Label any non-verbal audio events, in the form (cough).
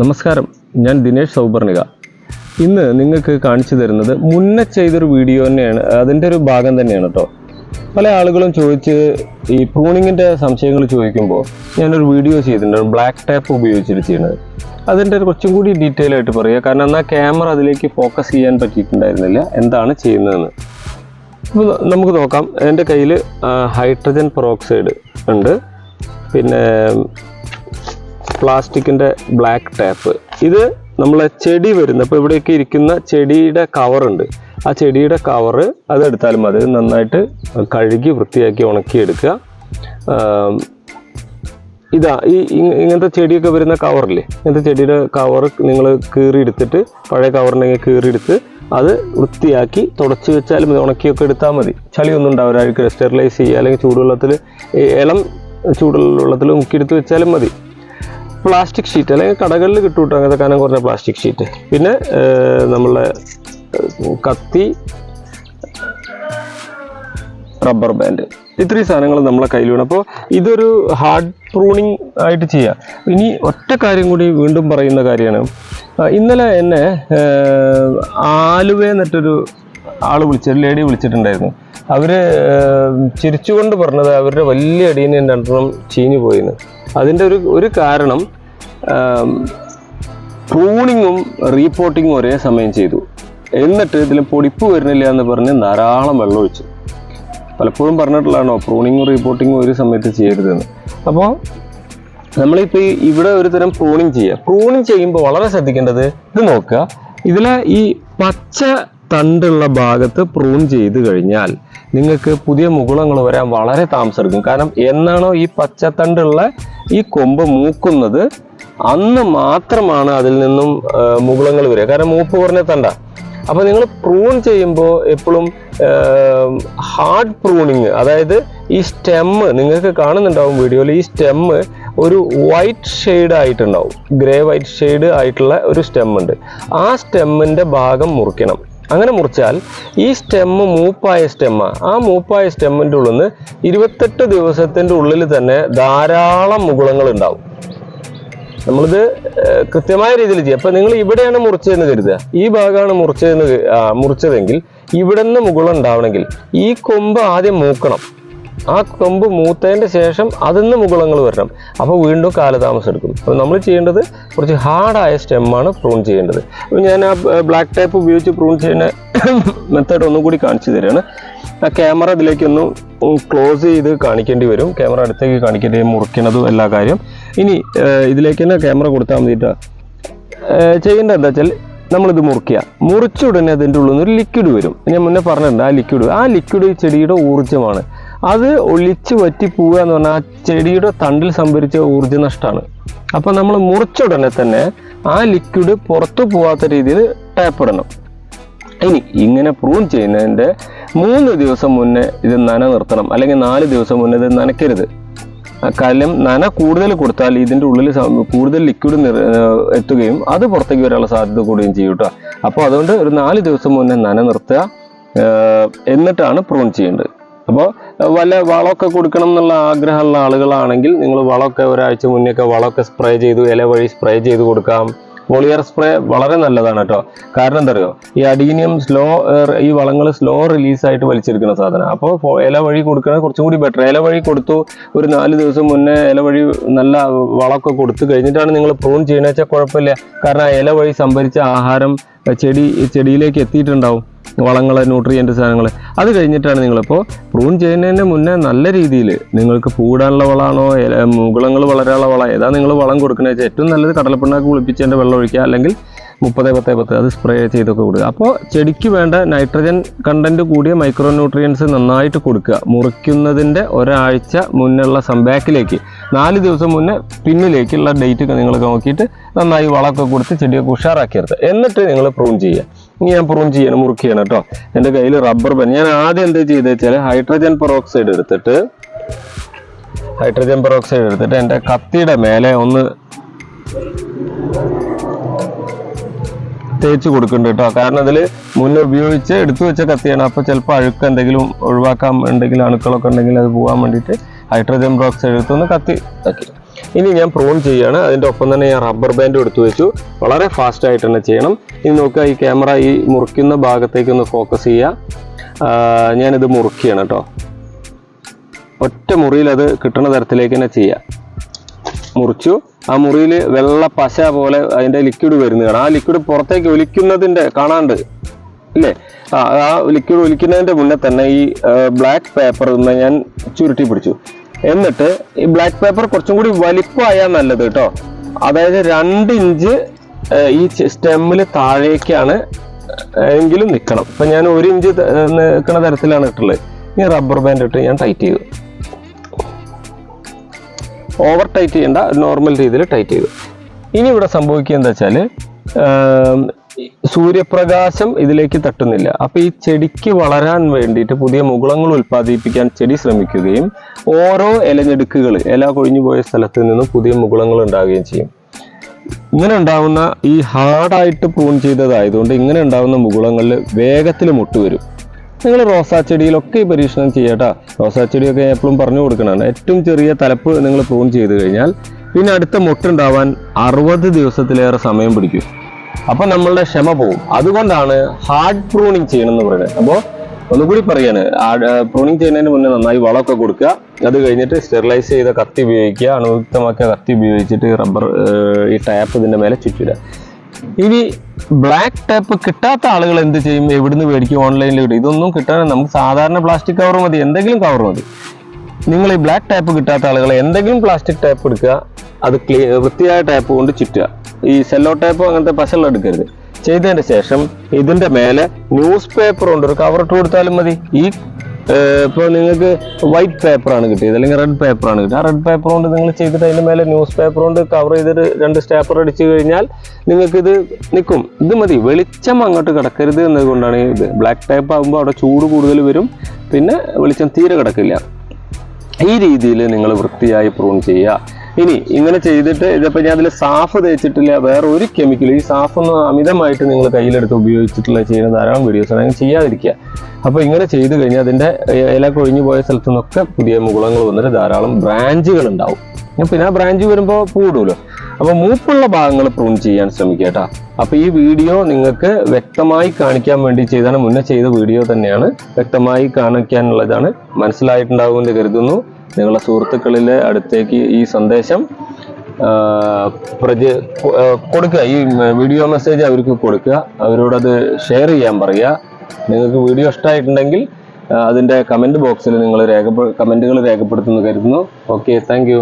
നമസ്കാരം ഞാൻ ദിനേഷ് സൗപർണിക. ഇന്ന് നിങ്ങൾക്ക് കാണിച്ചു തരുന്നത് മുന്നേ ചെയ്തൊരു വീഡിയോ തന്നെയാണ് അതിന്റെ ഒരു ഭാഗം തന്നെയാണ് കേട്ടോ പല ആളുകളും ചോദിച്ച് ഈ പ്രൂണിങ്ങിന്റെ സംശയങ്ങൾ ചോദിക്കുമ്പോൾ ഞാനൊരു വീഡിയോ ചെയ്തിട്ടുണ്ട് ബ്ലാക്ക് ടാപ്പ് ഉപയോഗിച്ചിട്ട് ചെയ്യുന്നത് അതിന്റെ കുറച്ചും കൂടി ഡീറ്റെയിൽ ആയിട്ട് പറയുക കാരണം എന്നാൽ ക്യാമറ അതിലേക്ക് ഫോക്കസ് ചെയ്യാൻ പറ്റിയിട്ടുണ്ടായിരുന്നില്ല എന്താണ് ചെയ്യുന്നതെന്ന്. അപ്പോൾ നമുക്ക് നോക്കാം എന്റെ കയ്യിൽ ഹൈഡ്രജൻ പെറോക്സൈഡ് ഉണ്ട്. പിന്നെ പ്ലാസ്റ്റിക്കിന്റെ ബ്ലാക്ക് ടാപ്പ് ഇത് നമ്മളെ ചെടി വരുന്ന. ഇപ്പോൾ ഇവിടെയൊക്കെ ഇരിക്കുന്ന ചെടിയുടെ കവറുണ്ട് ആ ചെടിയുടെ കവറ് അതെടുത്താലും മതി. നന്നായിട്ട് കഴുകി വൃത്തിയാക്കി ഉണക്കി എടുക്കുക ഇതാ ഈ ഇങ്ങനത്തെ ചെടിയൊക്കെ വരുന്ന കവറില്ലേ ഇങ്ങനത്തെ ചെടിയുടെ കവർ നിങ്ങൾ കീറിയെടുത്തിട്ട് പഴയ കവറിനെങ്കിൽ കീറിയെടുത്ത് അത് വൃത്തിയാക്കി തുടച്ചു വെച്ചാലും ഉണക്കിയൊക്കെ എടുത്താൽ മതി. ചളിയൊന്നും ഉണ്ടാവില്ല. സ്റ്റെറിലൈസ് ചെയ്യുക. അല്ലെങ്കിൽ ചൂടുവെള്ളത്തിൽ ഇളം ചൂടുവെള്ളത്തിൽ മുക്കിയെടുത്ത് വെച്ചാലും മതി. പ്ലാസ്റ്റിക് ഷീറ്റ് അല്ലെങ്കിൽ കടകളിൽ കിട്ടും കേട്ടോ അങ്ങനത്തെ കനം കുറഞ്ഞ പ്ലാസ്റ്റിക് ഷീറ്റ്. പിന്നെ നമ്മളെ കത്തി റബ്ബർ ബാൻഡ്. ഇത്രയും സാധനങ്ങൾ നമ്മളെ കയ്യിൽ വേണം. അപ്പോൾ ഇതൊരു ഹാർഡ് പ്രൂണിങ് ആയിട്ട് ചെയ്യാം. ഇനി ഒറ്റ കാര്യം കൂടി വീണ്ടും പറയുന്ന കാര്യമാണ്. ഇന്നലെ എന്നെ ആലുവ എന്നിട്ടൊരു ആൾ വിളിച്ച ഒരു ലേഡി വിളിച്ചിട്ടുണ്ടായിരുന്നു. അവർ ചിരിച്ചുകൊണ്ട് പറഞ്ഞത് അവരുടെ വലിയ അടിയന് രണ്ടെണ്ണം ചീഞ്ഞു പോയിന്ന്. അതിന്റെ ഒരു ഒരു കാരണം പ്രൂണിങ്ങും റീപോർട്ടിങ്ങും ഒരേ സമയം ചെയ്തു. എന്നിട്ട് ഇതിൽ പൊടിപ്പ് വരുന്നില്ല എന്ന് പറഞ്ഞ് ധാരാളം വെള്ളം ഒഴിച്ചു. പലപ്പോഴും പറഞ്ഞിട്ടുള്ളതാണോ പ്രൂണിങ്ങും റീപോർട്ടിങ്ങും ഒരു സമയത്ത് ചെയ്യരുതെന്ന്. അപ്പോൾ നമ്മളിപ്പോൾ ഈ ഇവിടെ ഒരു തരം പ്രൂണിങ് ചെയ്യുക പ്രൂണിങ് ചെയ്യുമ്പോൾ വളരെ ശ്രദ്ധിക്കേണ്ടത് ഇത് നോക്കുക. ഇതിലെ ഈ പച്ച തണ്ടുള്ള ഭാഗത്ത് പ്രൂൺ ചെയ്ത് കഴിഞ്ഞാൽ നിങ്ങൾക്ക് പുതിയ മുകുളങ്ങൾ വരാൻ വളരെ താമസം എടുക്കും. കാരണം എന്നാണോ ഈ പച്ചത്തണ്ടുള്ള ഈ കൊമ്പ് മൂക്കുന്നത് അന്ന് മാത്രമാണ് അതിൽ നിന്നും മുകുളങ്ങൾ വരിക. കാരണം മൂപ്പ് കുറഞ്ഞ തണ്ട. അപ്പൊ നിങ്ങൾ പ്രൂൺ ചെയ്യുമ്പോൾ എപ്പോഴും ഹാർഡ് പ്രൂണിങ് അതായത് ഈ സ്റ്റെമ്മ് നിങ്ങൾക്ക് കാണുന്നുണ്ടാവും വീഡിയോയിൽ ഈ സ്റ്റെമ്മ് ഒരു വൈറ്റ് ഷെയ്ഡ് ആയിട്ടുണ്ടാവും. ഗ്രേ വൈറ്റ് ഷെയ്ഡ് ആയിട്ടുള്ള ഒരു സ്റ്റെമ്മുണ്ട് ആ സ്റ്റെമ്മിന്റെ ഭാഗം മുറിക്കണം. അങ്ങനെ മുറിച്ചാൽ ഈ സ്റ്റെമ്മ് മൂപ്പായ സ്റ്റെമ്മ ആ മൂപ്പായ സ്റ്റെമ്മിന്റെ ഉള്ളിൽ നിന്ന് ഇരുപത്തെട്ട് ദിവസത്തിന്റെ ഉള്ളിൽ തന്നെ ധാരാളം മുകുളങ്ങൾ ഉണ്ടാവും. നമ്മളിത് കൃത്യമായ രീതിയിൽ ചെയ്യുക അപ്പം നിങ്ങൾ ഇവിടെയാണ് മുറിച്ചതെന്ന് കരുതുക. ഈ ഭാഗമാണ് മുറിച്ചതെന്ന് മുറിച്ചതെങ്കിൽ ഇവിടെ നിന്ന് മുകുളം ഉണ്ടാവണമെങ്കിൽ ഈ കൊമ്പ് ആദ്യം മൂക്കണം. ആ കൊമ്പ് മൂത്തതിന്റെ ശേഷം അതിൽ നിന്ന് മുകുളങ്ങൾ വരണം. അപ്പോൾ വീണ്ടും കാലതാമസം എടുക്കും. അപ്പോൾ നമ്മൾ ചെയ്യേണ്ടത് കുറച്ച് ഹാർഡായ സ്റ്റെമ്മാണ് പ്രൂൺ ചെയ്യേണ്ടത്. അപ്പോൾ ഞാൻ ആ ബ്ലാക്ക് ടൈപ്പ് ഉപയോഗിച്ച് പ്രൂൺ ചെയ്യുന്ന (coughs) മെത്തേഡ് ഒന്നും കൂടി കാണിച്ചു തരികയാണ് ആ ക്യാമറ ഇതിലേക്കൊന്ന് ക്ലോസ് ചെയ്ത് കാണിക്കേണ്ടി വരും. ക്യാമറ അടുത്തേക്ക് കാണിക്കേണ്ടി മുറിക്കണതും എല്ലാ കാര്യം. ഇനി ഇതിലേക്ക് തന്നെ ക്യാമറ കൊടുത്താൽ മതിയിട്ട് ചെയ്യേണ്ടത് എന്താ വെച്ചാൽ നമ്മളിത് മുറിക്കുക. മുറിച്ച ഉടനെ അതിന്റെ ഉള്ളിൽ നിന്ന് ഒരു ലിക്വിഡ് വരും. ഞാൻ മുന്നേ പറഞ്ഞിട്ടുണ്ട് ആ ലിക്വിഡ് ആ ലിക്വിഡ് ചെടിയുടെ ഊർജമാണ്. അത് ഒളിച്ച് വറ്റി പോവുക എന്ന് പറഞ്ഞാൽ ചെടിയുടെ തണ്ടിൽ സംഭരിച്ച ഊർജ നഷ്ടമാണ് അപ്പോൾ നമ്മൾ മുറിച്ച ഉടനെ തന്നെ ആ ലിക്വിഡ് പുറത്തു പോവാത്ത രീതിയിൽ ടാപ്പ് ഇടണം. ഇനി ഇങ്ങനെ പ്രൂൺ ചെയ്യുന്നതിന്റെ മൂന്ന് ദിവസം മുന്നേ ഇത് നന നിർത്തണം. അല്ലെങ്കിൽ നാല് ദിവസം മുന്നേ ഇത് നനയ്ക്കരുത്. കാര്യം നന കൂടുതൽ കൊടുത്താൽ ഇതിന്റെ ഉള്ളിൽ കൂടുതൽ ലിക്വിഡ് എത്തുകയും അത് പുറത്തേക്ക് വരാനുള്ള സാധ്യത കൂടുകയും ചെയ്യും കേട്ടോ. അപ്പോൾ അതുകൊണ്ട് ഒരു നാല് ദിവസം മുന്നേ നന നിർത്തുക എന്നിട്ടാണ് പ്രൂൺ ചെയ്യേണ്ടത്. അപ്പോൾ വല്ല വളമൊക്കെ കൊടുക്കണം എന്നുള്ള ആഗ്രഹമുള്ള ആളുകളാണെങ്കിൽ നിങ്ങൾ വളമൊക്കെ ഒരാഴ്ച മുന്നേ ഒക്കെ വളമൊക്കെ സ്പ്രേ ചെയ്തു ഇല വഴി സ്പ്രേ ചെയ്ത് കൊടുക്കാം. വോളിയർ സ്പ്രേ വളരെ നല്ലതാണ് കേട്ടോ. കാരണം എന്താ അറിയോ? ഈ അഡീനിയം സ്ലോ ഈ വളങ്ങൾ സ്ലോ റിലീസായിട്ട് വലിച്ചെടുക്കുന്ന സാധനം. അപ്പോൾ ഇല വഴി കൊടുക്കുന്നത് കുറച്ചും കൂടി ബെറ്റർ ഇല വഴി കൊടുത്തു ഒരു നാല് ദിവസം മുന്നേ ഇല വഴി നല്ല വളമൊക്കെ കൊടുത്തു കഴിഞ്ഞിട്ടാണ് നിങ്ങൾ പ്രൂൺ ചെയ്യണമെന്ന് വെച്ചാൽ കുഴപ്പമില്ല. കാരണം ഇല വഴി സംഭരിച്ച ആഹാരം ചെടി ചെടിയിലേക്ക് എത്തിയിട്ടുണ്ടാവും. വളങ്ങൾ ന്യൂട്രിയന്റ് സാധനങ്ങൾ അത് കഴിഞ്ഞിട്ടാണ് നിങ്ങളിപ്പോൾ പ്രൂൺ ചെയ്യുന്നതിന് മുന്നേ നല്ല രീതിയിൽ നിങ്ങൾക്ക് പൂടാനുള്ള വളമാണോ മുകളങ്ങൾ വളരാനുള്ള വളം ഏതാ നിങ്ങൾ വളം കൊടുക്കുന്നത് വെച്ചാൽ ഏറ്റവും നല്ലത് കടലപ്പിണ്ണാക്ക് കുളിപ്പിച്ചതിന്റെ വെള്ളം ഒഴിക്കുക അല്ലെങ്കിൽ മുപ്പത് പത്ത് പത്ത് അത് സ്പ്രേ ചെയ്തൊക്കെ കൊടുക്കുക. അപ്പോൾ ചെടിക്ക് വേണ്ട നൈട്രജൻ കണ്ടന്റ് കൂടിയ മൈക്രോ ന്യൂട്രിയൻസ് നന്നായിട്ട് കൊടുക്കുക. മുറിക്കുന്നതിന്റെ ഒരാഴ്ച മുന്നുള്ള സംബാക്കിലേക്ക് നാല് ദിവസം മുന്നേ പിന്നിലേക്കുള്ള ഡേറ്റ് നിങ്ങൾ നോക്കിയിട്ട് നന്നായി വളമൊക്കെ കൊടുത്ത് ചെടിയൊക്കെ ഉഷാറാക്കിയെടുത്ത് എന്നിട്ട് നിങ്ങൾ പ്രൂൺ ചെയ്യുക. ഇനി ഞാൻ പ്രൂൺ ചെയ്യണം മുറുക്കിയാണ് കേട്ടോ. എന്റെ കയ്യിൽ റബ്ബർ ബാൻഡ് ഞാൻ ആദ്യം എന്താ ചെയ്തത് വെച്ചാൽ ഹൈഡ്രജൻ പെറോക്സൈഡ് എടുത്തിട്ട് ഹൈഡ്രജൻ പെറോക്സൈഡ് എടുത്തിട്ട് എന്റെ കത്തിയുടെ മേലെ ഒന്ന് തേച്ച് കൊടുക്കുന്നുണ്ട് കേട്ടോ. കാരണം അതിൽ മുന്നേ ഉപയോഗിച്ച് എടുത്തു വെച്ച കത്തിയാണ്. അപ്പോൾ ചിലപ്പോൾ അഴുക്ക് എന്തെങ്കിലും ഒഴിവാക്കാൻ ഉണ്ടെങ്കിൽ അണുക്കളൊക്കെ ഉണ്ടെങ്കിൽ അത് പോകാൻ വേണ്ടിയിട്ട് ഹൈഡ്രജൻ പെറോക്സൈഡ് എടുത്തൊന്ന് കത്തി ആക്കി ഇനി ഞാൻ പ്രൂൺ ചെയ്യുകയാണ്. അതിന്റെ ഒപ്പം തന്നെ ഞാൻ റബ്ബർ ബാൻഡ് എടുത്തു വെച്ചു. വളരെ ഫാസ്റ്റ് ആയിട്ട് തന്നെ ചെയ്യണം. ഇനി നോക്കുക ഈ ക്യാമറ ഈ മുറിക്കുന്ന ഭാഗത്തേക്ക് ഒന്ന് ഫോക്കസ് ചെയ്യുക. ഞാനിത് മുറുക്കിയാണ് കേട്ടോ ഒറ്റ മുറിയിൽ അത് കിട്ടുന്ന തരത്തിലേക്ക് തന്നെ ചെയ്യുക മുറിച്ചു. ആ മുറിയിൽ വെള്ള പശ പോലെ അതിന്റെ ലിക്വിഡ് വരുന്നതാണ് ആ ലിക്വിഡ് പുറത്തേക്ക് ഒലിക്കുന്നതിന്റെ കാണാണ്ട് അല്ലേ? ആ ലിക്വിഡ് ഒലിക്കുന്നതിന്റെ മുന്നേ തന്നെ ഈ ബ്ലാക്ക് പേപ്പർ ഞാൻ ചുരുട്ടി പിടിച്ചു. എന്നിട്ട് ഈ ബ്ലാക്ക് പേപ്പർ കുറച്ചും കൂടി വലിപ്പമായാൽ നല്ലത് കേട്ടോ. അതായത് രണ്ട് ഇഞ്ച് ഈ സ്റ്റെമ്മിൽ താഴേക്കാണ് എങ്കിലും നിൽക്കണം ഇപ്പം ഞാൻ ഒരു ഇഞ്ച് നിൽക്കുന്ന തരത്തിലാണ് ഇട്ടുള്ളത് ഈ റബ്ബർ ബാൻഡ് ഇട്ട് ഞാൻ ടൈറ്റ് ചെയ്തു. ഓവർ ടൈറ്റ് ചെയ്യേണ്ട നോർമൽ രീതിയിൽ ടൈറ്റ് ചെയ്തു. ഇനി ഇവിടെ സംഭവിക്കുക എന്താ വെച്ചാൽ സൂര്യപ്രകാശം ഇതിലേക്ക് തട്ടുന്നില്ല. അപ്പൊ ഈ ചെടിക്ക് വളരാൻ വേണ്ടിയിട്ട് പുതിയ മുകുളങ്ങൾ ഉൽപ്പാദിപ്പിക്കാൻ ചെടി ശ്രമിക്കുകയും ഓരോ ഇലഞ്ഞെടുക്കുകൾ ഇല കൊഴിഞ്ഞു പോയ സ്ഥലത്ത് നിന്നും പുതിയ മുകുളങ്ങൾ ഉണ്ടാവുകയും ചെയ്യും. ഇങ്ങനെ ഉണ്ടാവുന്ന ഈ ഹാർഡായിട്ട് പ്രൂൺ ചെയ്തതായതുകൊണ്ട് ഇങ്ങനെ ഉണ്ടാവുന്ന മുകുളങ്ങളിൽ വേഗത്തിൽ മുട്ടുവരും നിങ്ങൾ റോസാ ചെടിയിലൊക്കെ ഈ പരീക്ഷണം ചെയ്യട്ടാ റോസാ ചെടിയൊക്കെ എപ്പോഴും പറഞ്ഞു കൊടുക്കണതാണ് ഏറ്റവും ചെറിയ തലപ്പ് നിങ്ങൾ പ്രൂൺ ചെയ്ത് കഴിഞ്ഞാൽ പിന്നെ അടുത്ത മുട്ടുണ്ടാവാൻ അറുപത് ദിവസത്തിലേറെ സമയം പിടിക്കും. അപ്പൊ നമ്മളുടെ ക്ഷമ പോവും. അതുകൊണ്ടാണ് ഹാർഡ് പ്രൂണിങ് ചെയ്യണമെന്ന് പറയുന്നത്. അപ്പോൾ ഒന്നുകൂടി പറയാണ് പ്രൂണിങ് ചെയ്യുന്നതിന് മുന്നേ നന്നായി വളമൊക്കെ കൊടുക്കുക. അത് കഴിഞ്ഞിട്ട് സ്റ്റെറിലൈസ് ചെയ്ത കത്തി ഉപയോഗിക്കുക അണുയുക്തമാക്കിയ കത്തി ഉപയോഗിച്ചിട്ട് റബ്ബർ ഈ ടാപ്പ് ഇതിന്റെ മേലെ ചുറ്റിടുക. ഇനി ബ്ലാക്ക് ടാപ്പ് കിട്ടാത്ത ആളുകൾ എന്ത് ചെയ്യും? എവിടുന്ന് മേടിക്കും? ഓൺലൈനിൽ കിട്ടും. ഇതൊന്നും കിട്ടാൻ നമുക്ക് സാധാരണ പ്ലാസ്റ്റിക് കവർ മതി. എന്തെങ്കിലും കവർ മതി. നിങ്ങൾ ഈ ബ്ലാക്ക് ടാപ്പ് കിട്ടാത്ത ആളുകൾ എന്തെങ്കിലും പ്ലാസ്റ്റിക് ടാപ്പ് എടുക്കുക. അത് ക്ലീ വൃത്തിയായ ടാപ്പ് കൊണ്ട് ചുറ്റുക. ഈ സെല്ലോ ടേപ്പോ അങ്ങനത്തെ പശകൾ എടുക്കരുത്. ചെയ്തതിന് ശേഷം ഇതിന്റെ മേലെ ന്യൂസ് പേപ്പർ ഉണ്ട്. ഒരു കവർ ഇട്ട് കൊടുത്താലും മതി. ഈ ഇപ്പോൾ നിങ്ങൾക്ക് വൈറ്റ് പേപ്പർ ആണ് കിട്ടിയത്. അല്ലെങ്കിൽ റെഡ് പേപ്പറാണ് കിട്ടിയത്. ആ റെഡ് പേപ്പർ കൊണ്ട് നിങ്ങൾ ചെയ്തിട്ട് അതിന്റെ മേലെ ന്യൂസ് പേപ്പർ കൊണ്ട് കവർ ചെയ്തിട്ട് രണ്ട് സ്റ്റേപ്പർ അടിച്ചു കഴിഞ്ഞാൽ നിങ്ങൾക്ക് ഇത് നിൽക്കും. ഇത് മതി. വെളിച്ചം അങ്ങോട്ട് കിടക്കരുത് എന്നതുകൊണ്ടാണ് ഇത്. ബ്ലാക്ക് ടേപ്പ് ആകുമ്പോൾ അവിടെ ചൂട് കൂടുതൽ വരും. പിന്നെ വെളിച്ചം തീരെ കിടക്കില്ല. ഈ രീതിയിൽ നിങ്ങൾ വൃത്തിയായി പ്രൂൺ ചെയ്യുക. ഇനി ഇങ്ങനെ ചെയ്തിട്ട് ഇതിപ്പോൾ ഞാൻ അതിൽ സാഫ് തേച്ചിട്ടില്ല വേറെ ഒരു കെമിക്കൽ ഈ സാഫൊന്നും അമിതമായിട്ട് നിങ്ങൾ കയ്യിലെടുത്ത് ഉപയോഗിച്ചിട്ടുള്ള ചെയ്യുന്ന ധാരാളം വീഡിയോസ് ആണ്. ചെയ്യാതിരിക്കുക. അപ്പോൾ ഇങ്ങനെ ചെയ്തു കഴിഞ്ഞാൽ അതിന്റെ ഇല കൊഴിഞ്ഞു പോയ സ്ഥലത്തു നിന്നൊക്കെ പുതിയ മുകുളങ്ങൾ വന്നിട്ട് ധാരാളം ബ്രാഞ്ചുകൾ ഉണ്ടാവും. പിന്നെ ആ ബ്രാഞ്ച് വരുമ്പോൾ പൂടുമല്ലോ അപ്പോൾ മൂപ്പുള്ള ഭാഗങ്ങൾ പ്രൂൺ ചെയ്യാൻ ശ്രമിക്കുക കേട്ടോ അപ്പോൾ ഈ വീഡിയോ നിങ്ങൾക്ക് വ്യക്തമായി കാണിക്കാൻ വേണ്ടി ചെയ്താണ്. മുന്നേ ചെയ്ത വീഡിയോ തന്നെയാണ് വ്യക്തമായി കാണിക്കാനുള്ളതാണ്. മനസ്സിലായിട്ടുണ്ടാകുമെന്ന് കരുതുന്നു. നിങ്ങളുടെ സുഹൃത്തുക്കളിലെ അടുത്തേക്ക് ഈ സന്ദേശം ആ, പ്രജ കൊടുക്കുക. ഈ വീഡിയോ മെസ്സേജ് അവർക്ക് കൊടുക്കുക. അവരോടത് ഷെയർ ചെയ്യാൻ പറയുക. നിങ്ങൾക്ക് വീഡിയോ ഇഷ്ടമായിട്ടുണ്ടെങ്കിൽ അതിന്റെ കമന്റ് ബോക്സിൽ നിങ്ങൾ രേഖപ്പെ കമന്റുകൾ രേഖപ്പെടുത്തുന്നു കരുതുന്നു. Okay thank